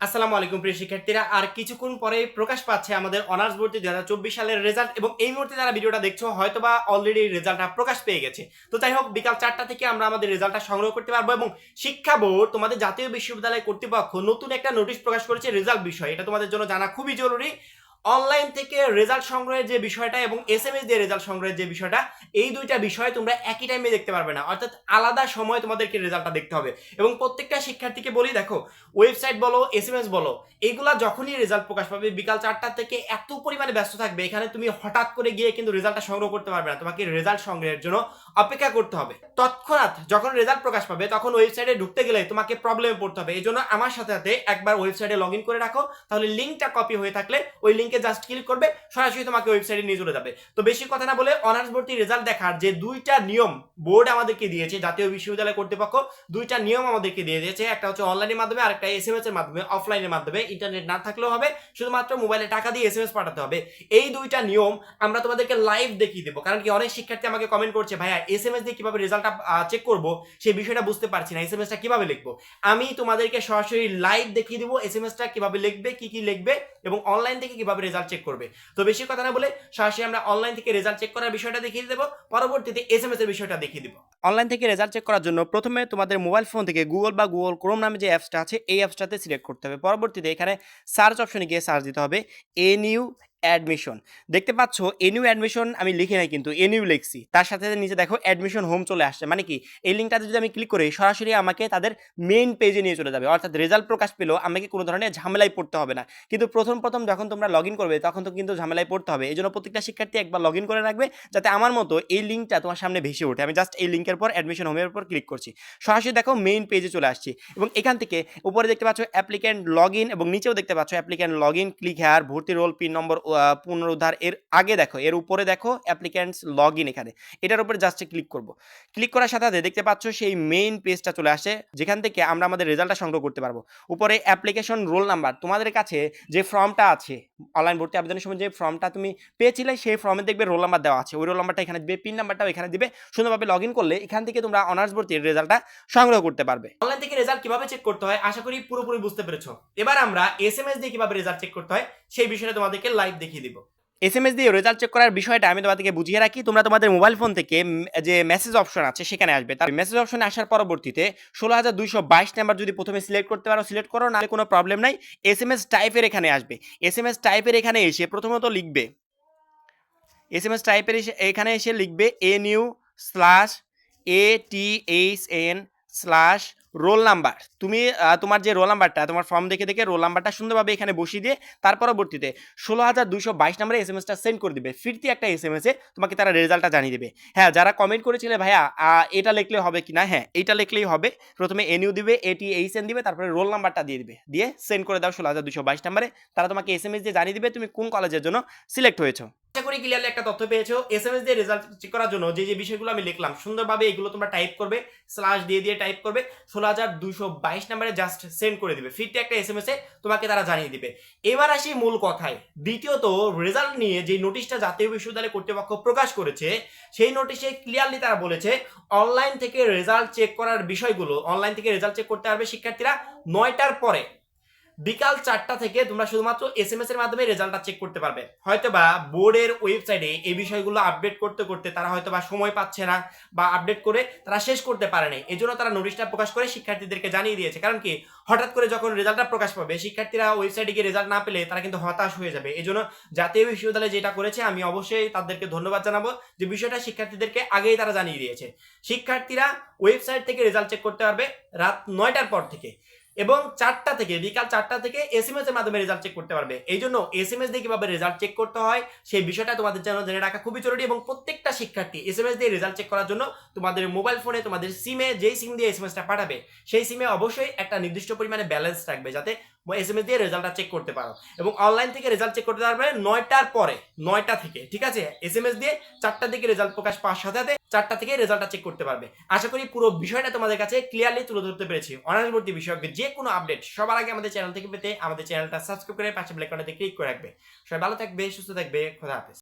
আসসালামু আলাইকুম প্রিয় শিক্ষার্থীরা। আর কিছুক্ষণ পরে প্রকাশ পাচ্ছে আমাদের অনার্স ভর্তি দু হাজার চব্বিশ সালের রেজাল্ট এবং এই মুহূর্তে যারা ভিডিওটা দেখছ হয়তো বা অলরেডি রেজাল্টটা প্রকাশ পেয়ে গেছে। তো যাই হোক, বিকাল চারটা থেকে আমরা আমাদের রেজাল্টটা সংগ্রহ করতে পারব এবং শিক্ষা বোর্ড তোমাদের জাতীয় বিশ্ববিদ্যালয় কর্তৃপক্ষ নতুন একটা নোটিশ প্রকাশ করেছে রেজাল্ট বিষয়। এটা তোমাদের জন্য জানা খুবই জরুরি। অনলাইন থেকে রেজাল্ট সংগ্রহের যে বিষয়টা এবং এস এম এস দিয়ে রেজাল্ট সংগ্রহের যে বিষয়টা, এই দুইটা বিষয় তোমরা একই টাইমে দেখতে পারবে না। অর্থাৎ আলাদা সময় তোমাদেরকে রেজাল্টটা দেখতে হবে। এবং প্রত্যেকটা শিক্ষার্থীকে বলি, দেখো ওয়েবসাইট বলো এস এম এস বলো, এগুলা যখনই রেজাল্ট প্রকাশ পাবে, বিকাল চারটা থেকে এত পরিমাণে ব্যস্ত থাকবে, এখানে তুমি হঠাৎ করে গিয়ে কিন্তু রেজাল্টটা সংগ্রহ করতে পারবে না। তোমাকে রেজাল্ট সংগ্রহের জন্য অপেক্ষা করতে হবে। তৎক্ষণাৎ যখন রেজাল্ট প্রকাশ পাবে, তখন ওয়েবসাইটে ঢুকতে গেলে তোমাকে প্রবলেমে পড়তে হবে। এই জন্য আমার সাথে সাথে একবার ওয়েবসাইটে লগ ইন করে রাখো। তাহলে লিঙ্কটা কপি হয়ে থাকলে ওই লিঙ্কে জাস্ট ক্লিক করবে, সরাসরি তোমাকে ওয়েবসাইটে নিয়ে চলে যাবে। তো বেশি কথা না বলে অনার্স ভর্তি রেজাল্ট দেখার যে দুইটা নিয়ম বোর্ড আমাদেরকে দিয়েছে, জাতীয় বিশ্ববিদ্যালয় কর্তৃপক্ষ, দুইটা নিয়ম আমাদেরকে দিয়ে দিয়েছে। একটা হচ্ছে অনলাইনের মাধ্যমে আর একটা এস এম এস এর মাধ্যমে অফলাইনের মাধ্যমে। ইন্টারনেট না থাকলেও হবে, শুধুমাত্র মোবাইলে টাকা দিয়ে এস এম এস পাঠাতে হবে। এই দুইটা নিয়ম আমরা তোমাদেরকে লাইভ দেখিয়ে দেবো। কারণ কি অনেক শিক্ষার্থী আমাকে কমেন্ট করছে, ভাইয়া এস এম এস দিয়ে কীভাবে রেজাল্টটা চেক করব? সেই বিষয়টা বুঝতে পারছি না। এস এম এসটা কীভাবে লিখব? আমি তোমাদেরকে সরাসরি লাইভ দেখিয়ে দেবো এস এম এসটা কীভাবে লিখবে, কি কি লিখবে এবং অনলাইন থেকে কীভাবে রেজাল্ট চেক করবে? তো বেশি কথা না বলে সরাসরি আমরা অনলাইন থেকে রেজাল্ট চেক করার বিষয়টা দেখিয়ে দেবো, পরবর্তীতে এস এম এস এর বিষয়টা দেখিয়ে দেবো। অনলাইন থেকে রেজাল্ট চেক করার জন্য প্রথমে তোমাদের মোবাইল ফোন থেকে গুগল বা গুগল ক্রোম নামে যে অ্যাপসটা আছে, এই অ্যাপসটাতে সিলেক্ট করতে হবে। পরবর্তীতে এখানে সার্চ অপশনে গিয়ে সার্চ দিতে হবে এন ইউ অ্যাডমিশন দেখতে পাচ্ছ এনিউ অ্যাডমিশন আমি লিখি নাই কিন্তু এনিউ লিখছি। তার সাথে সাথে নিচে দেখো অ্যাডমিশন হোম চলে আসছে। মানে কি, এই লিঙ্কটাতে যদি আমি ক্লিক করি, সরাসরি আমাকে তাদের মেইন পেজে নিয়ে চলে যাবে। অর্থাৎ রেজাল্ট প্রকাশ পেলেও আমাকে কোনো ধরনের ঝামেলায় পড়তে হবে না। কিন্তু প্রথম প্রথম যখন তোমরা লগ করবে, তখন তো কিন্তু ঝামেলায় পড়তে হবে। এই জন্য প্রত্যেকটা শিক্ষার্থী একবার লগ করে রাখবে, যাতে আমার মতো এই লিঙ্কটা তোমার সামনে ভেসে ওঠে। আমি জাস্ট এই লিঙ্কের পর অ্যাডমিশন হোমের উপর ক্লিক করছি। সরাসরি দেখো মেইন পেজে চলে আসছি। এবং এখান থেকে উপরে দেখতে পাচ্ছ অ্যাপ্লিক্যান্ট লগ এবং নিচেও দেখতে পাচ্ছ applicant log in click here ভর্তি রোল পিন নম্বর পুনরুদ্ধার এর আগে দেখো, এর উপরে দেখো অ্যাপ্লিক্যান্টস লগ ইন এখানে। এটার উপরে জাস্ট ক্লিক করব। ক্লিক করার সাথে সাথে দেখতে পাচ্ছ সেই মেইন পেজটা চলে আসে, যেখান থেকে আমরা আমাদের রেজাল্টটা সংগ্রহ করতে পারব। উপরে অ্যাপ্লিকেশন রোল নাম্বার তোমাদের কাছে যে ফর্মটা আছে অনলাইন ভর্তি আবেদনের সময় যে ফর্মটা তুমি পেয়েছিলে, সেই ফর্মে দেখবে রোল নাম্বার দেওয়া আছে। ওই রোল নাম্বারটা এখানে দিবে পিন নাম্বারটাও এখানে দিবে। সুন্দরভাবে লগ ইন করলে এখান থেকে তোমরা অনার্স ভর্তির রেজাল্টটা সংগ্রহ করতে পারবে। অনলাইন রেজাল্ট কীভাবে চেক করতে হয়, আশা করি পুরোপুরি বুঝতে পেরেছ। এবার আমরা এস এম এস দিয়ে কীভাবে রেজাল্ট চেক করতে হয়, সেই বিষয়টা তোমাদেরকে লাইভ দেখিয়ে দিব। এস এম এস দিয়ে রেজাল্ট চেক করার বিষয়টা আমি তোমাদেরকে বুঝিয়ে রাখি। তোমরা তোমাদের মোবাইল ফোন থেকে যে মেসেজ অপশন আছে, সেখানে আসবে। তার মেসেজ অপশনে আসার পরবর্তীতে ষোলো হাজার দুইশো বাইশ নাম্বার যদি প্রথমে সিলেক্ট করতে পারো সিলেক্ট করো না কোনো প্রবলেম নাই। এস এম এস টাইপের এখানে আসবে। এস এম এস টাইপের এখানে এসে প্রথমত লিখবে। এস এম এস টাইপের এসে, এখানে এসে লিখবে N U slash A T H N slash roll number তুমি তোমার যে রোল নাম্বারটা তোমার ফর্ম দেখে দেখে রোল নাম্বারটা সুন্দরভাবে এখানে বসিয়ে দিয়ে তার পরবর্তীতে ষোলো হাজার দুশো বাইশ নাম্বারে এস এম এসটা সেন্ড করে দিবে। ফিরতি একটা এস এম এসে তোমাকে তারা রেজাল্টটা জানিয়ে দেবে। হ্যাঁ যারা কমেন্ট করেছিলে, ভাইয়া এটা লিখলে হবে কি না হ্যাঁ এইটা লিখলেই হবে। প্রথমে এনইউ দিবে এটি এইচ এন দিবে, তারপরে রোল নাম্বারটা দিয়ে দিবে। দিয়ে সেন্ড করে দাও ষোলো হাজার দুশো বাইশ নাম্বারে তারা তোমাকে এস এম এস দিয়ে জানিয়ে দিবে তুমি কোন কলেজের জন্য সিলেক্ট হয়েছো। করি ক্লিয়ারলি একটা তথ্য পেয়েছ। এস এম এস দিয়ে রেজাল্ট চেক করার জন্য যে যে বিষয়গুলো আমি লিখলাম, সুন্দরভাবে এগুলো তোমরা টাইপ করবে স্ল্যাশ দিয়ে দিয়ে টাইপ করবে, ষোলো হাজার দুশো বাইশ নাম্বারে জাস্ট সেন্ড করে দিবে। ফিরতে একটা এস এম এস এ তোমাকে তারা জানিয়ে দিবে। এবার আসি মূল কথায়। দ্বিতীয়ত রেজাল্ট নিয়ে যে নোটিশটা জাতীয় বিশ্ববিদ্যালয় কর্তৃপক্ষ প্রকাশ করেছে, সেই নোটিশে ক্লিয়ারলি তারা বলেছে অনলাইন থেকে রেজাল্ট চেক করার বিষয়গুলো অনলাইন থেকে রেজাল্ট চেক করতে পারবে শিক্ষার্থীরা নয়টার পরে। বিকাল চারটা থেকে তোমরা শুধুমাত্র এস এম এস এর মাধ্যমে রেজাল্টটা চেক করতে পারবে। হয়তোবা বোর্ডের ওয়েবসাইটে এই বিষয়গুলো আপডেট করতে করতে তারা হয়তোবা সময় পাচ্ছে না বা আপডেট করে তারা শেষ করতে পারে নাই। এই জন্য তারা নোটিশটা প্রকাশ করে শিক্ষার্থীদেরকে জানিয়ে দিয়েছে। কারণ কি? হঠাৎ করে যখন রেজাল্টটা প্রকাশ পাবে, শিক্ষার্থীরা ওয়েবসাইটে গিয়ে রেজাল্ট না পেলে তারা কিন্তু হতাশ হয়ে যাবে। এই জন্য জাতীয় বিশ্ববিদ্যালয় যেটা করেছে, আমি অবশ্যই তাদেরকে ধন্যবাদ জানাব যে বিষয়টা শিক্ষার্থীদেরকে আগেই তারা জানিয়ে দিয়েছে। শিক্ষার্থীরা ওয়েবসাইট থেকে রেজাল্ট চেক করতে পারবে রাত নয়টার পর থেকে। এবং চারটা থেকে, বিকাল চারটা থেকে এস এম এস এর মাধ্যমে রেজাল্ট চেক করতে পারবে। এই জন্য এস এম এস দিয়ে কীভাবে রেজাল্ট চেক করতে হয়, সেই বিষয়টা তোমাদের জন্য জেনে রাখা খুবই জরুরি এবং প্রত্যেকটা শিক্ষার্থী এস এম এস দিয়ে রেজাল্ট চেক করার জন্য তোমাদের মোবাইল ফোনে তোমাদের সিমে যেই সিম দিয়ে এস এম এসটা পাঠাবে, সেই সিমে অবশ্যই একটা নির্দিষ্ট পরিমাণে ব্যালেন্স রাখবে যাতে এস এম এস দিয়ে রেজাল্টটা চেক করতে পারো। এবং অনলাইন থেকে রেজাল্ট চেক করতে পারবে নয়টার পরে, নয়টা থেকে, ঠিক আছে? এস এম এস দিয়ে চারটার দিকে রেজাল্ট প্রকাশ পাওয়ার সাথে সাথে চারটা থেকে রেজাল্টটা চেক করতে পারবে। আশা করি পুরো বিষয়টা তোমাদের কাছে ক্লিয়ারলি তুলে ধরতে পেরেছি। অনার্স ভর্তি বিষয়ক যে কোনো আপডেট সবার আগে আমাদের চ্যানেল থেকে পেতে আমাদের চ্যানেলটা সাবস্ক্রাইব করে পাশে ব্ল্যাক ক্লিক করে রাখবে। সবাই ভালো থাকবে, সুস্থ থাকবে, খোদা হাফেজ।